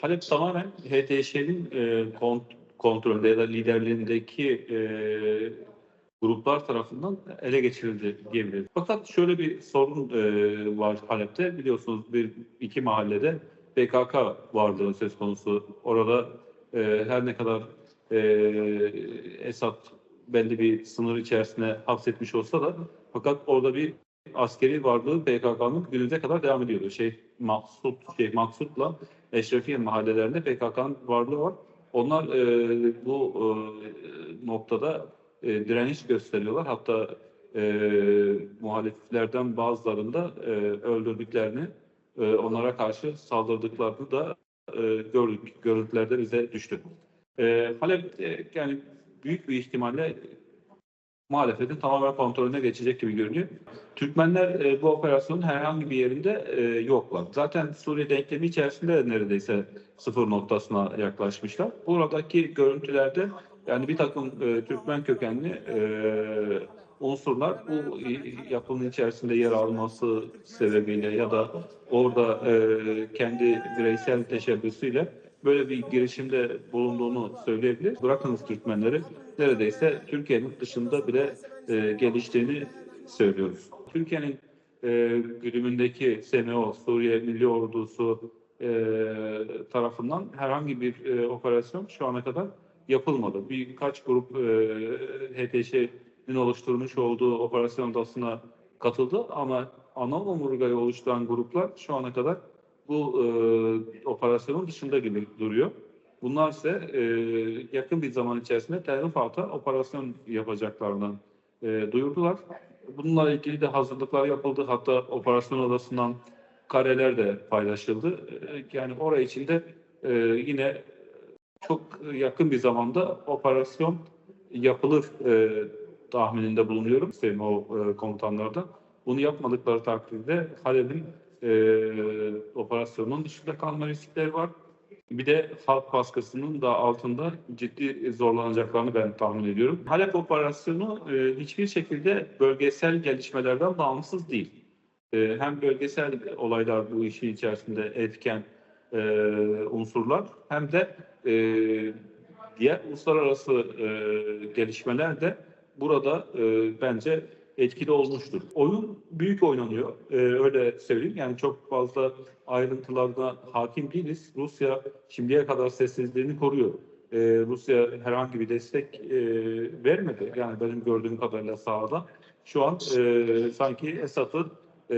Halep tamamen HTŞ'nin e, kont- kontrolünde ya da liderliğindeki e, gruplar tarafından ele geçirildi diyebiliriz. Fakat şöyle bir sorun e, var Halep'te. Biliyorsunuz bir iki mahallede PKK varlığı söz konusu. Orada e, her ne kadar e, Esad belli bir sınır içerisine hapsetmiş olsa da fakat orada bir askeri varlığı PKK'nın günümüze kadar devam ediyordu. Şey Maksut, şey Maksut'la Eşrefiye mahallelerinde PKK'nın varlığı var. Onlar e, bu e, noktada e, direniş gösteriyorlar. Hatta e, muhaliflerden bazılarında e, öldürdüklerini, e, onlara karşı saldırdıklarını da e, gördük. Görüntülerde bize düştü. E, Halep e, yani büyük bir ihtimalle muhalefetin tamamen kontrolüne geçecek gibi görünüyor. Türkmenler e, bu operasyonun herhangi bir yerinde e, yoklar. Zaten Suriye denklemi içerisinde de neredeyse sıfır noktasına yaklaşmışlar. Buradaki görüntülerde yani bir takım e, Türkmen kökenli e, unsurlar bu yapının içerisinde yer alması sebebiyle ya da orada e, kendi bireysel teşebbüsüyle böyle bir girişimde bulunduğunu söyleyebilir. Bırakınız Türkmenleri neredeyse Türkiye'nin dışında bile e, geliştiğini söylüyoruz. Türkiye'nin e, güdümündeki SMO, Suriye Milli Ordusu e, tarafından herhangi bir e, operasyon şu ana kadar yapılmadı. Birkaç grup e, HTŞ'nin oluşturmuş olduğu operasyon odasına katıldı ama ana omurgayı oluşturan gruplar şu ana kadar bu e, operasyonun dışında gibi duruyor. Bunlar ise e, yakın bir zaman içerisinde Terrifat'a operasyon yapacaklarını e, duyurdular. Bununla ilgili de hazırlıklar yapıldı. Hatta operasyon odasından kareler de paylaşıldı. E, yani oraya içinde e, yine çok yakın bir zamanda operasyon yapılır e, tahmininde bulunuyorum SMO e, komutanlardan. Bunu yapmadıkları takdirde Halep'in e, operasyonun dışında kalma riskleri var. Bir de halk baskısının da altında ciddi zorlanacaklarını ben tahmin ediyorum. Halep operasyonu e, hiçbir şekilde bölgesel gelişmelerden bağımsız değil. E, hem bölgesel olaylar bu işin içerisinde etken e, unsurlar hem de e, diğer uluslararası e, gelişmeler de burada e, bence etkili olmuştur. Oyun büyük oynanıyor. Ee, öyle söyleyeyim. Yani çok fazla ayrıntılarına hakim değiliz. Rusya şimdiye kadar sessizliğini koruyor. Ee, Rusya herhangi bir destek e, vermedi. Yani benim gördüğüm kadarıyla sahada. Şu an e, sanki Esad'ı e,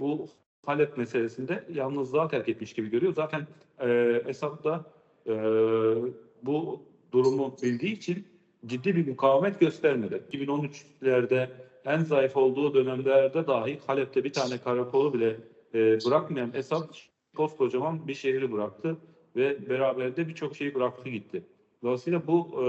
bu Halep meselesinde yalnızlığa terk etmiş gibi görüyor. Zaten e, Esad da e, bu durumu bildiği için ciddi bir mukavemet göstermedi. 2013'lerde en zayıf olduğu dönemlerde dahi Halep'te bir tane karakolu bile e, bırakmayan Esad koskocaman bir şehri bıraktı ve beraberinde birçok şeyi bıraktı gitti. Dolayısıyla bu e,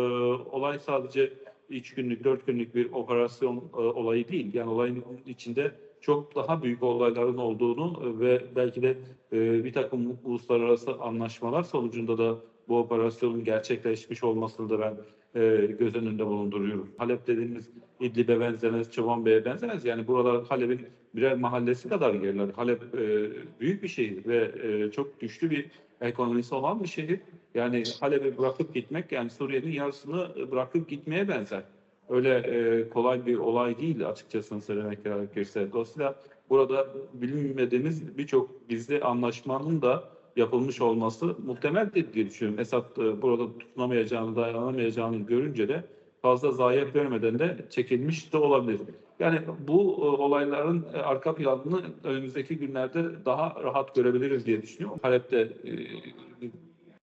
olay sadece üç günlük, dört günlük bir operasyon e, olayı değil. Yani olayın içinde çok daha büyük olayların olduğunu e, ve belki de e, bir takım uluslararası anlaşmalar sonucunda da bu operasyonun gerçekleşmiş olmasını da ben e, göz önünde bulunduruyorum. Halep dediğimiz İdlib'e benzemez, Çobanbey'e benzemez. Yani buralar Halep'in birer mahallesi kadar yerler. Halep e, büyük bir şehir ve e, çok güçlü bir ekonomisi olan bir şehir. Yani Halep'i bırakıp gitmek yani Suriye'nin yarısını bırakıp gitmeye benzer. Öyle e, kolay bir olay değil açıkçası söylemek gerekirse. Dolayısıyla burada bilinmediğimiz birçok gizli anlaşmanın da yapılmış olması muhtemeldir diye düşünüyorum. Esad e, burada tutunamayacağını, dayanamayacağını görünce de fazla zayiat vermeden de çekilmiş de olabilir. Yani bu e, olayların e, arka planını önümüzdeki günlerde daha rahat görebiliriz diye düşünüyorum. Halep'te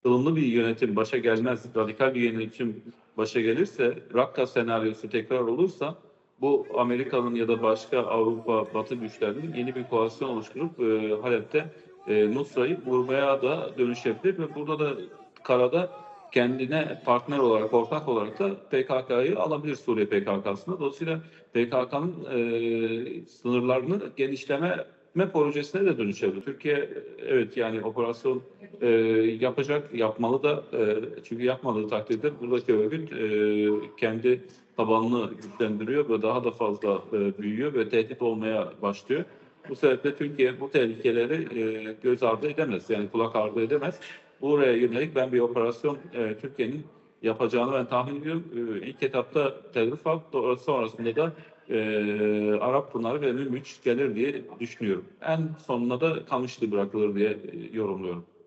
ılımlı bir yönetim başa gelmez, radikal bir yönetim başa gelirse, Rakka senaryosu tekrar olursa bu Amerika'nın ya da başka Avrupa, Batı güçlerinin yeni bir koalisyon oluşturup e, Halep'te e, Nusra'yı vurmaya da dönüşebilir ve burada da karada kendine partner olarak, ortak olarak da PKK'yı alabilir Suriye PKK'sına. Dolayısıyla PKK'nın e, sınırlarını genişleme projesine de dönüşebilir. Türkiye evet yani operasyon e, yapacak, yapmalı da e, çünkü yapmadığı takdirde buradaki örgüt e, kendi tabanını güçlendiriyor ve daha da fazla e, büyüyor ve tehdit olmaya başlıyor. Bu sebeple Türkiye bu tehlikeleri e, göz ardı edemez. Yani kulak ardı edemez. buraya yönelik ben bir operasyon e, Türkiye'nin yapacağını ben tahmin ediyorum. E, ilk etapta Tel do- sonrasında da e, Arap Pınarı ve Mümüç gelir diye düşünüyorum. En sonuna da Kamışlı bırakılır diye e, yorumluyorum.